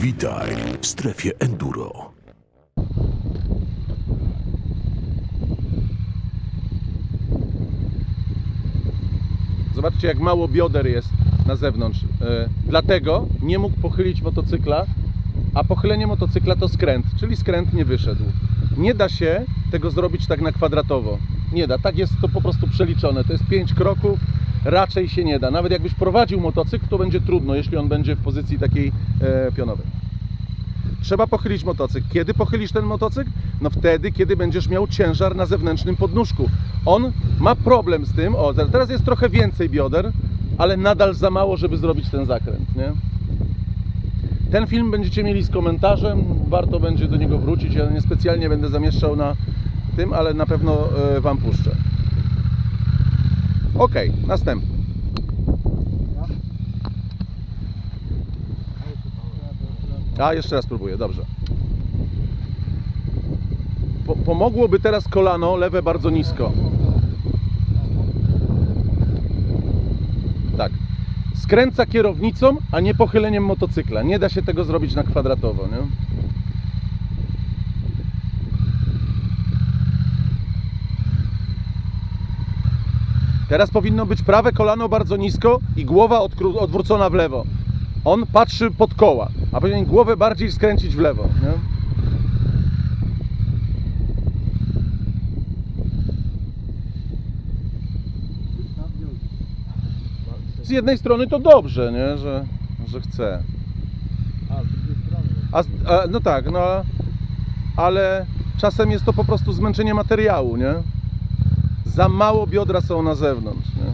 Witaj w strefie enduro. Zobaczcie, jak mało bioder jest na zewnątrz. E, Dlatego nie mógł pochylić motocykla, a pochylenie motocykla to skręt, czyli skręt nie wyszedł. Nie da się tego zrobić tak na kwadratowo. Nie da, tak jest to po prostu przeliczone. To jest 5 kroków, raczej się nie da. Nawet jakbyś prowadził motocykl, to będzie trudno, jeśli on będzie w pozycji takiej e, pionowej. Trzeba pochylić motocykl. Kiedy pochylisz ten motocykl? No wtedy, kiedy będziesz miał ciężar na zewnętrznym podnóżku. On ma problem z tym. O, teraz jest trochę więcej bioder, ale nadal za mało, żeby zrobić ten zakręt, nie? Ten film będziecie mieli z komentarzem, warto będzie do niego wrócić. Ja niespecjalnie będę zamieszczał na tym, ale na pewno e, Wam puszczę. Ok, następny. A, jeszcze raz próbuję, dobrze. Po, pomogłoby teraz kolano lewe bardzo nisko. Tak. Skręca kierownicą, a nie pochyleniem motocykla. Nie da się tego zrobić na kwadratowo, nie? Teraz powinno być prawe kolano bardzo nisko i głowa odwrócona w lewo. On patrzy pod koła, a powinien głowę bardziej skręcić w lewo. Nie? Z jednej strony to dobrze, nie? Że, że chce. A, z drugiej strony. A, z- a, no tak, no ale czasem jest to po prostu zmęczenie materiału, nie? Za mało biodra są na zewnątrz. Nie?